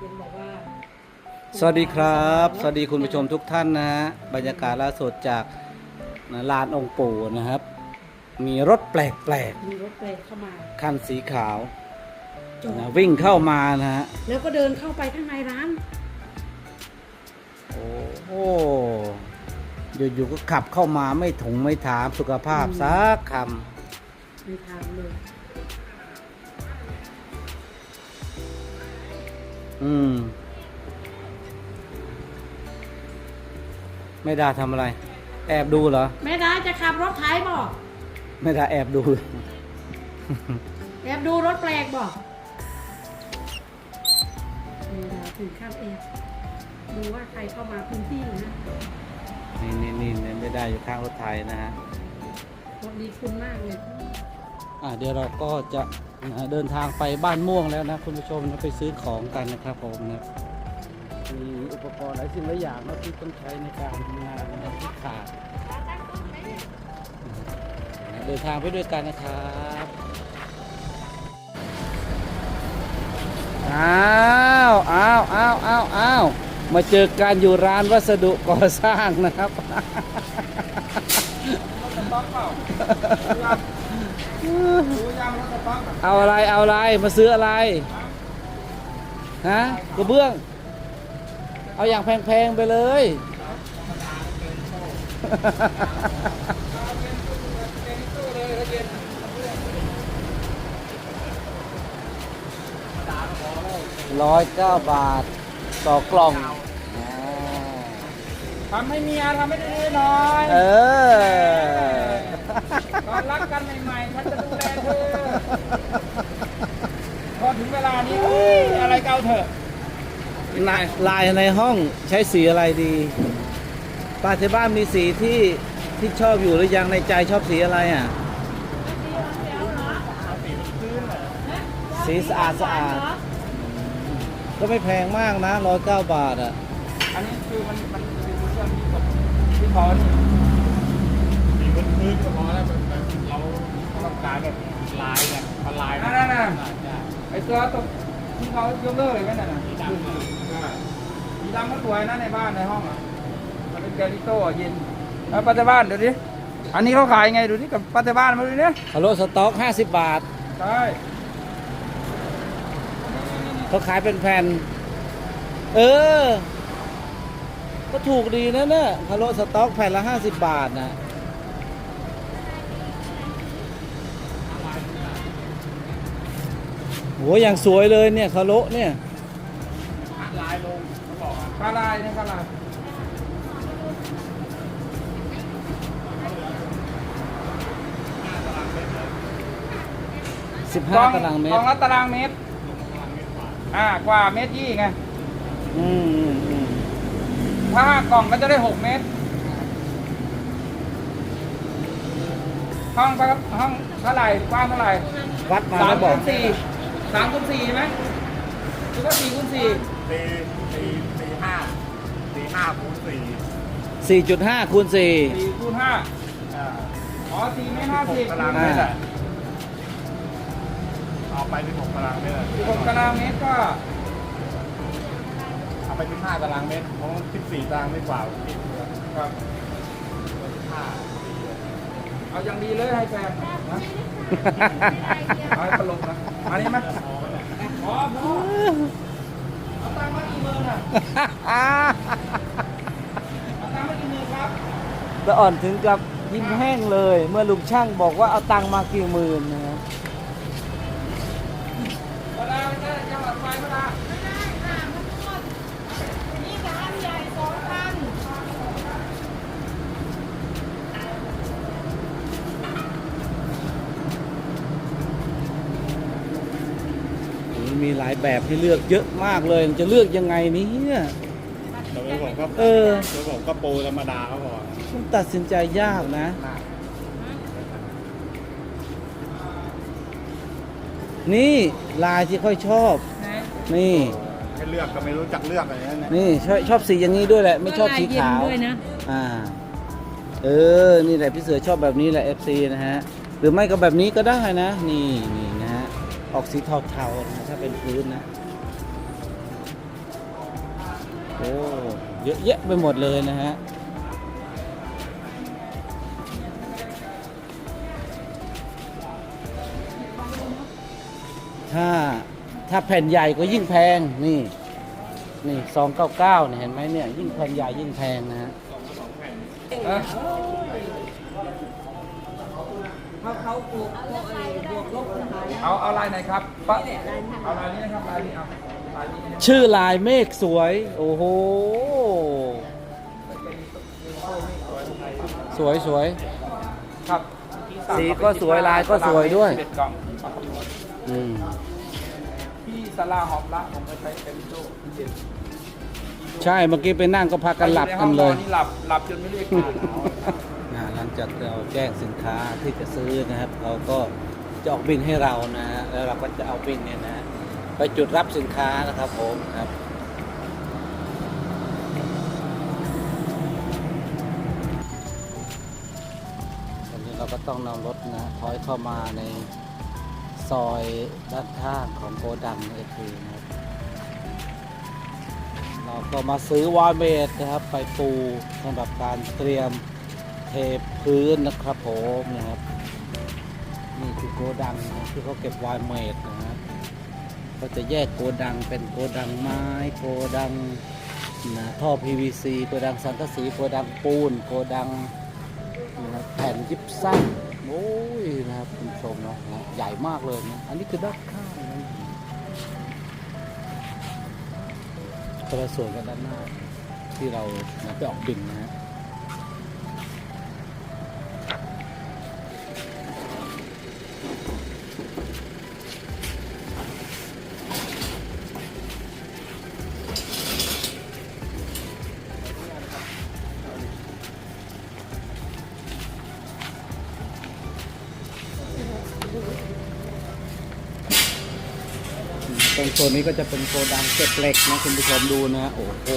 เห็นบอกว่า สวัสดีครับ สวัสดีคุณผู้ชมทุกท่านนะฮะบรรยากาศล่าสุดจากนะลานองค์ปู่นะครับ มีรถแปลกมีรถเปลเข้ามาๆคันสีขาวจอดนะวิ่งเข้ามานะฮะแล้วก็เดินเข้าไปข้างในร้านโอ้โหอยู่ๆก็ขับเข้ามาไม่ถงไม่ถามสุขภาพสักคในทางเลย อืม ไม่ได้ทำอะไร แอบดูเหรอ แม่ดาจะขับรถไถบอกไม่ได้แอบดู แอบดูรถแปลกบอกแม่ดาถึงข้ามแอบดูว่าใครเข้ามาพื้นที่นะนี่นี่นี่นี่ไม่ได้อยู่ข้างรถไทยนะฮะ รถดีคุณมากเลย อ่าเดี๋ยวเราก็จะ นะเดินทางไปบ้านม่วงแล้วนะคุณผู้ชมนะไปซื้อของกันนะครับผมนะมีอุปกรณ์หลายสิ่งหลายอย่างนะที่ต้องใช้ในการทำงานนะที่ขาดนะเดินทางไปด้วยกันนะครับอ้าวอ้าวอ้าวอ้าวอ้าวมาเจอกันอยู่ร้านวัสดุก่อสร้างนะครับ เอาอะไรเอาอะไรมาซื้ออะไรฮะกระเบื้อง เอาอย่างแพงๆไปเลยร้อยเก้าบาทต่อกล่องอ่าทำให้เมียทำให้ดีหน่อย เออตอน รักกันใหม่ๆฉันจะดูแลเธอพอถึงเวลานี้อุ๊ยอะไรเก่าเถอะลายลายในห้องใช้สีอะไรดีป้าที่บ้านมีสีที่ที่ชอบอยู่หรือยังในใจชอบสีอะไรอะ สีสะอาดสะอาดก็ไม่แพงมากนะร้อยเก้าบาทอะ อันนี้คือมันมันเป็นเรื่องที่แบบที่พอนี่ มีพื้นพื้นก็พอแล้วแบบแบบเราต้องการแบบ ลายเนี่ยพลายนั่นน่ะ ไอตัวตรงที่เขายกเลิกเลยไหมนั่นน่ะสีดำอะสีดำก็สวยนะในบ้านในห้องอะ มันเป็นแกลิโต้อะเย็นแล้วปัจจุบันเดี๋ยวดิ อันนี้เขาขายไงดูดิกับปัจจุบันมาดูดิฮัลโหลสต็อก 50 บาท ใช่เขาขายเป็นแผ่น เออ ก็ถูกดีนะเนี่ยฮัลโหลสต็อกแผ่นละ 50 บาทนะ โหอย่างสวยเลยเนี่ยคาโลเนี่ยลายลงเขาบอกอะปลาลายเนี่ยปลาลาย15ตารางเมกตล่รองละตารางเมตร อ่ากว่าเมตรยี่ไง อืมอืมอืมถ้าห้ากล่องก็จะได้หกเมตร ห้องครับห้องเท่าไหร่กว้างเท่าไหร่วัดมาสามแล้วบคูอกณสี่ สามคูณสี่ใช่ไหมหรือว่าสี่คูณสี่ตีตีตีห้าตีห้าคูณสี่4.5คูณ4สี่คูณห้าอ่าอ๋อสี่เมตรห้าสิบตารางเมตรอะเอาไปที่หกตารางเมตรอะสิบหกตารางเมตรก็เอาไปที่ห้าตารางเมตรเพราะสิบสี่ตารางเมตรกว่าที่ครับห้า เอาอย่างดีเลยให้แฟนนะเอาให้ตลกนะอันนี้ไหมพอพอเอาตังค์มากี่หมื่นอะเอาตังค์มากี่หมื่นครับตะอ่อนถึงกับยิ้มแห้งเลย เมื่อลุงช่างบอกว่าเอาตังค์มากี่หมื่นนะครับ มีหลายแบบให้เลือกเยอะมากเลย จะเลือกยังไงเนี้แต่ไม่บอกก็เออไม่บอกก็โปรธรรมดาเขาบอกต้องตัดสินใจยากนะ นี่ลายที่ค่อยชอบ นี่ให้เลือกก็ไม่รู้จักเลือกอะไรนั่นแหละนี่ชอบชอบสีอย่างนี้ด้วยแหละ ไม่ชอบสีขาวก็ลยเย็นด้วยนะอ่าเออ นี่แหละพี่เสือชอบแบบนี้แหละ FC นะฮะ หรือไม่ก็แบบนี้ก็ได้นะ นี่นี่นะฮะ ออกสีเทาๆนะถ้าเป็นพื้นนะ โอ้เยอะแยะไปหมดเลยนะฮะถ้าถ้าแผ่นใหญ่ก็ยิ่งแพงนี่ นี่สองเก้าเก้าเนี่ยเห็นไหมเนี่ย ยิ่งแผ่นใหญ่ยิ่งแพงนะฮะอะเขาเขาบวกบวกอะไรบวกลบกันไป เอาเอาลายไหนครับปะเอาลายนี้นะครับลายนี้เอาลายนี้นะครับชื่อลายเมฆสวย โอ้โห สวยสวย ครับสีก็สวยลายก็สวยด้วยเด็ดกล่องอืมที่สลาหอมละผมไปใช้เป็นโจ้เด็ดใช่เมื่อกี้ไปนั่งก็พากันหลับใกันเลยห้องนอนนี่หลับหลับจนไม่เรียกมาหนาวนะหลังจากเราแจ้งสินค้าที่จะซื้อนะครับ เราก็ จะออกบินให้เรานะแล้วเราก็จะเอาบินเนี่ยนะไปจุดรับสินค้านะครับผมครับตอนนี้เราก็ต้องนำรถนะถอยเข้ามาในซอยด้านข้างของโกดังนี่คือนะครับเราก็มาซื้อวาเมดนะครับ ไปปูสำหรับการเตรียมเทพื้นนะครับผมนะครับ นี่คือโกดังนะที่เขาเก็บไวน์เมดนะฮะก็จะแยกโกดังเป็นโกดังไม้โกดังนะท่อ PVC โกดังสังกะสีโกดังปูนโกดังนะแผ่นยิบซ้ำโอ้ยนะครับคุณผู้ชมเนาะใหญ่มากเลยนะอันนี้คือด้านข้างนะคนละส่วนกันด้านหน้าที่เรานะไปออกบินนะฮะ โซนนี้ก็จะเป็นโกดังเก็บเหล็กนะคุณผู้ชมดูนะ โอ้โห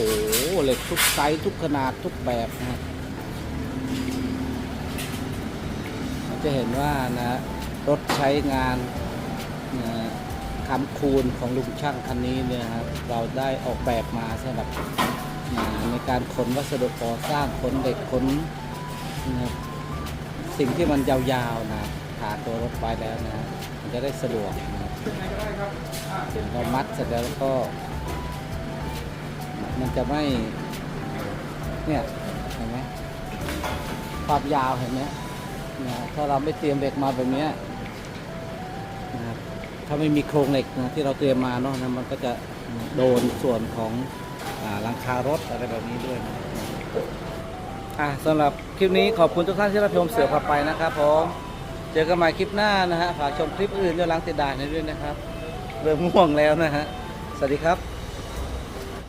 เหล็กทุกไซส์ทุกขนาดทุกแบบนะจะเห็นว่านะรถใช้งานนะคำคูณของลุงช่างคันนี้เนี่ยครับเราได้ออกแบบมาสำหรับนะในการขนวัสดุก่อสร้างขนเหล็กขนนะสิ่งที่มันยาวๆนะขาตัวรถไว้แล้วนะมันจะได้สะดวก นะยังเรามัดเสร็จแล้วก็ มันจะไม่ เนี่ย เห็นไหมความยาวเห็นไหมนะถ้าเราไม่เตรียมเหล็กมาแบบนี้นะครับถ้าไม่มีโครงเหล็กนะที่เราเตรียมมาเนาะนะมันก็จะโดนส่วนของหลังคารถอะไรแบบนี้ด้วยนะอะสำหรับคลิปนี้ขอบคุณทุกท่านที่รับชมเสือพาไปนะครับผม เจอกันใหม่คลิปหน้านะฮะ ฝากชมคลิปอื่นย้อนหลังติดด่านให้ด้วยนะครับ เริ่มง่วงแล้วนะฮะ สวัสดีครับ